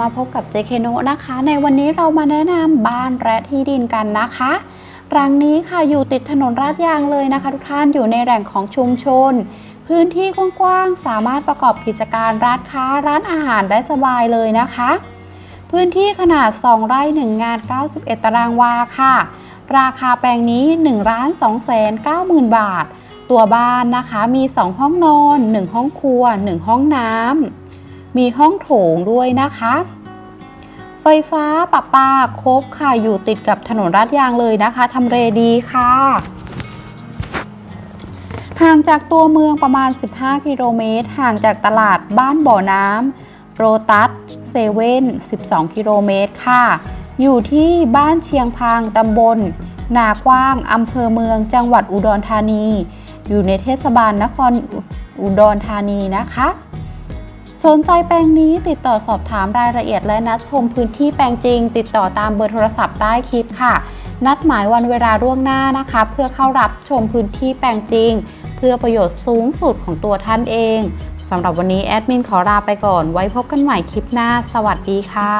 มาพบกับเจเคโนนะคะ ในวันนี้เรามาแนะนำบ้านและที่ดินกันนะคะรังนี้ค่ะอยู่ติดถนนลาดยางเลยนะคะ ทุกท่านอยู่ในแหล่งของชุมชน พื้นที่กว้างๆสามารถประกอบกิจการร้านค้าร้านอาหารได้สบายเลยนะคะ พื้นที่ขนาด 2 ไร่ 1 งาน 91 ตารางวาค่ะ ราคาแปลงนี้1ล้าน2แสน9หมื่นบาท ตัวบ้านนะคะมี 2 ห้องนอน 1 ห้องครัว 1 ห้องน้ำ มีห้องโถงด้วยนะคะ ไฟฟ้าประปาครบค่ะอยู่ติดกับถนนลาดยางเลยนะคะทำเลดีค่ะห่างจากตัวเมืองประมาณ 15 กิโลเมตร ห่างจากตลาดบ้านบ่อน้ำโรตัสเซเว่น 12 กิโลเมตรค่ะ อยู่ที่บ้านเชียงพังตำบล นากว้างอำเภอเมืองจังหวัดอุดรธานี อยู่ในเทศบาลนครอุดรธานีนะคะ สนใจแปลงนี้ติดต่อสอบถามรายละเอียดและนัดชมพื้นที่แปลงจริง ติดต่อตามเบอร์โทรศัพท์ใต้คลิปค่ะ นัดหมายวันเวลาล่วงหน้านะคะ เพื่อเข้ารับชมพื้นที่แปลงจริง เพื่อประโยชน์สูงสุดของตัวท่านเองสำหรับวันนี้แอดมินขอลาไปก่อนไว้พบกันใหม่คลิปหน้า สวัสดีค่ะ